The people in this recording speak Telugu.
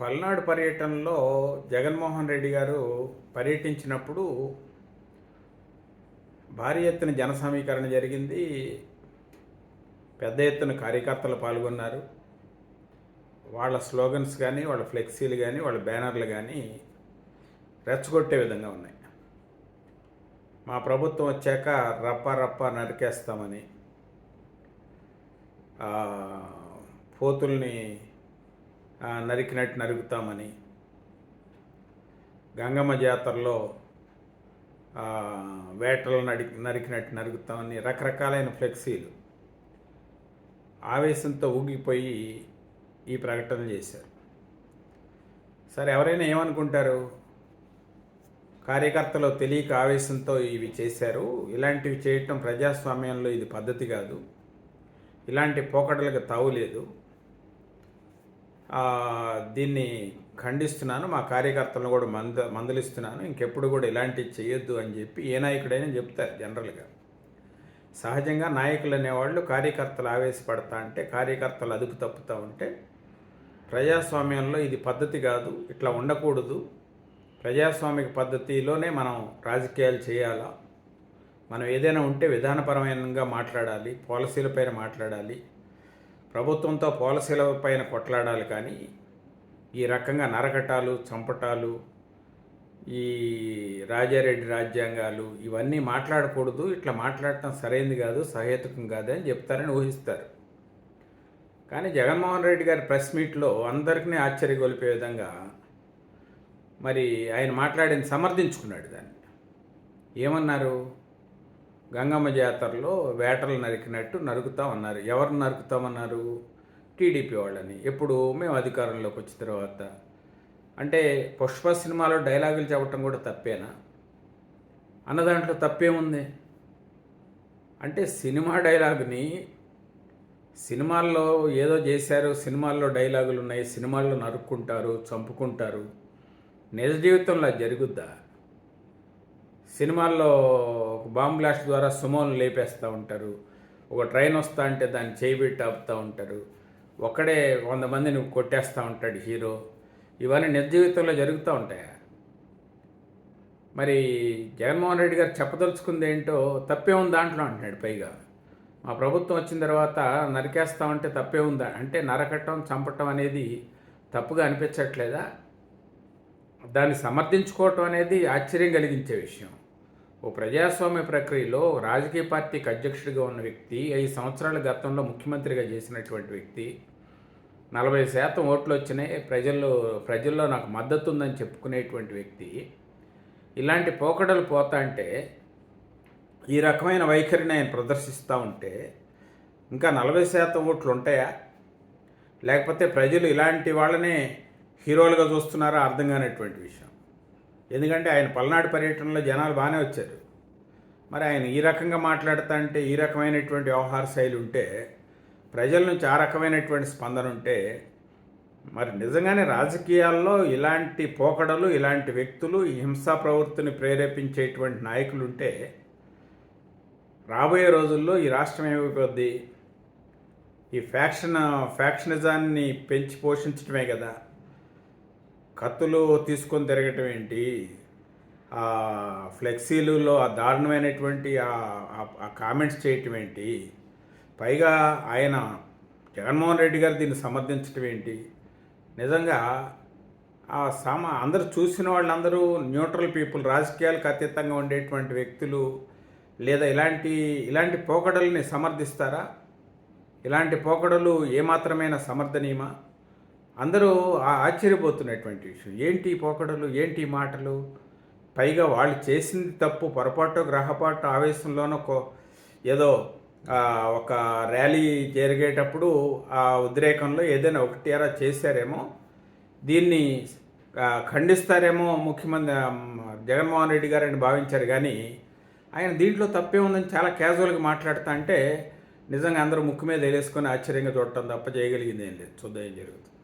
పల్నాడు పర్యటనలో జగన్మోహన్ రెడ్డి గారు పర్యటించినప్పుడు భారీ ఎత్తున జన సమీకరణ జరిగింది. పెద్ద ఎత్తున కార్యకర్తలు పాల్గొన్నారు. వాళ్ళ స్లోగన్స్ కానీ వాళ్ళ ఫ్లెక్సీలు కానీ వాళ్ళ బ్యానర్లు కానీ రెచ్చగొట్టే విధంగా ఉన్నాయి. మా ప్రభుత్వం వచ్చాక రప్ప రప్ప నరికేస్తామని పోతుల్ని నరికినట్టు నరుకుతామని గంగమ్మ జాతరలో వేటలు నడి నరికినట్టు నరుకుతామని రకరకాలైన ఫ్లెక్సీలు ఆవేశంతో ఊగిపోయి ఈ ప్రకటన చేశారు. సరే ఎవరైనా ఏమనుకుంటారు? కార్యకర్తలు తెలియక ఆవేశంతో ఇవి చేశారు. ఇలాంటివి చేయటం ప్రజాస్వామ్యంలో ఇది పద్ధతి కాదు. ఇలాంటి పోకడలకు తావులేదు. దీన్ని ఖండిస్తున్నాను. మా కార్యకర్తలను కూడా మంద మందలిస్తున్నాను. ఇంకెప్పుడు కూడా ఇలాంటివి చేయొద్దు అని చెప్పి ఏ నాయకుడైనా చెప్తారు జనరల్గా. సహజంగా నాయకులు అనేవాళ్ళు కార్యకర్తలు ఆవేశపడతా అంటే కార్యకర్తలు అదుపు తప్పుతూ ఉంటే ప్రజాస్వామ్యంలో ఇది పద్ధతి కాదు ఇట్లా ఉండకూడదు. ప్రజాస్వామిక పద్ధతిలోనే మనం రాజకీయాలు చేయాలా? మనం ఏదైనా ఉంటే విధానపరమైనగా మాట్లాడాలి పాలసీలపైన మాట్లాడాలి ప్రభుత్వంతో పాలసీల పైన కొట్లాడాలి కానీ ఈ రకంగా నరకటాలు చంపటాలు ఈ రాజారెడ్డి రాజ్యాంగాలు ఇవన్నీ మాట్లాడకూడదు. ఇట్లా మాట్లాడటం సరైనది కాదు సహేతుకం కాదు అని చెప్తారని ఊహిస్తారు. కానీ జగన్మోహన్ రెడ్డి గారి ప్రెస్ మీట్లో అందరికీ ఆశ్చర్యగొలిపే విధంగా మరి ఆయన మాట్లాడింది సమర్థించుకున్నాడు దాన్ని. ఏమన్నారు? గంగమ్మ జాతరలో వేటలు నరికినట్టు నరుకుతామన్నారు. ఎవరు నరుకుతామన్నారు? టీడీపీ వాళ్ళని. ఎప్పుడు? మేము అధికారంలోకి వచ్చిన తర్వాత. అంటే పుష్ప సినిమాలో డైలాగులు చెప్పటం కూడా తప్పేనా? అన్న దాంట్లో తప్పేముంది? అంటే సినిమా డైలాగుని సినిమాల్లో ఏదో చేశారు సినిమాల్లో డైలాగులు ఉన్నాయి సినిమాల్లో నరుక్కుంటారు చంపుకుంటారు. నిజ జీవితంలో అది జరుగుద్దా? సినిమాల్లో ఒక బాంబ్ బ్లాస్ట్ ద్వారా సుమోను లేపేస్తూ ఉంటారు. ఒక ట్రైన్ వస్తా అంటే దాన్ని చేయిబెట్టి ఆపుతూ ఉంటారు. ఒక్కడే వంద మందిని కొట్టేస్తూ ఉంటాడు హీరో. ఇవన్నీ నిజ జీవితంలో జరుగుతూ ఉంటాయా? మరి జగన్మోహన్ రెడ్డి గారు చెప్పదలుచుకుంది ఏంటో తప్పే ఉంది దాంట్లో అంటున్నాడు పైగా. మా ప్రభుత్వం వచ్చిన తర్వాత నరికేస్తామంటే తప్పే ఉందా? అంటే నరకటం చంపటం అనేది తప్పుగా అనిపించట్లేదా? దాన్ని సమర్థించుకోవటం అనేది ఆశ్చర్యం కలిగించే విషయం. ఓ ప్రజాస్వామ్య ప్రక్రియలో రాజకీయ పార్టీకి అధ్యక్షుడిగా ఉన్న వ్యక్తి ఐదు సంవత్సరాల గతంలో ముఖ్యమంత్రిగా చేసినటువంటి వ్యక్తి నలభై శాతం ఓట్లు వచ్చినాయి ప్రజల్లో ప్రజల్లో నాకు మద్దతు ఉందని చెప్పుకునేటువంటి వ్యక్తి. ఇలాంటి పోకడలు పోతా అంటే ఈ రకమైన వైఖరిని ఆయన ప్రదర్శిస్తూ ఉంటే ఇంకా నలభై శాతం ఓట్లు ఉంటాయా? లేకపోతే ప్రజలు ఇలాంటి వాళ్ళనే హీరోలుగా చూస్తున్నారా? అర్థం కానటువంటి విషయం. ఎందుకంటే ఆయన పల్నాడు పర్యటనలో జనాలు బాగానే వచ్చారు. మరి ఆయన ఈ రకంగా మాట్లాడుతా అంటే ఈ రకమైనటువంటి వ్యవహార శైలి ఉంటే ప్రజల నుంచి ఆ రకమైనటువంటి స్పందన ఉంటే మరి నిజంగానే రాజకీయాల్లో ఇలాంటి పోకడలు ఇలాంటి వ్యక్తులు ఈ హింసా ప్రవృత్తిని ప్రేరేపించేటువంటి నాయకులు ఉంటే రాబోయే రోజుల్లో ఈ రాష్ట్రం ఏమైపోద్ది? ఈ ఫ్యాక్షన్ ఫ్యాక్షనిజాన్ని పెంచి పోషించడమే కదా. కత్తులు తీసుకొని తిరగటం ఏంటి? ఆ ఫ్లెక్సీలలో ఆ దారుణమైనటువంటి ఆ- కామెంట్స్ చేయటం ఏంటి? పైగా ఆయన జగన్మోహన్ రెడ్డి గారు దీన్ని సమర్థించటం ఏంటి? నిజంగా ఆ సమ అందరూ చూసిన వాళ్ళందరూ న్యూట్రల్ పీపుల్ రాజకీయాలకు అతీతంగా ఉండేటువంటి వ్యక్తులు లేదా ఇలాంటి ఇలాంటి పోకడల్ని సమర్థిస్తారా? ఇలాంటి పోకడలు ఏమాత్రమైన సమర్థనీయమా? అందరూ ఆ- ఆశ్చర్యపోతున్నటువంటి విషయం. ఏంటి పోకడలు? ఏంటి మాటలు? పైగా వాళ్ళు చేసింది తప్పు పొరపాటు గ్రహపాటు ఆవేశంలోనో ఏదో ఒక ర్యాలీ జరిగేటప్పుడు ఆ ఉద్రేకంలో ఏదైనా ఒకటి అలా చేశారేమో దీన్ని ఖండిస్తారేమో ముఖ్యమంత్రి జగన్మోహన్ రెడ్డి గారని భావించారు. కానీ ఆయన దీంట్లో తప్పే ఉందని చాలా క్యాజువల్గా మాట్లాడుతా అంటే నిజంగా అందరూ ముక్కు మీద వేసుకొని ఆశ్చర్యంగా చూడటం తప్ప చేయగలిగింది ఏం లేదు. చూద్దాం ఏం జరుగుతుంది.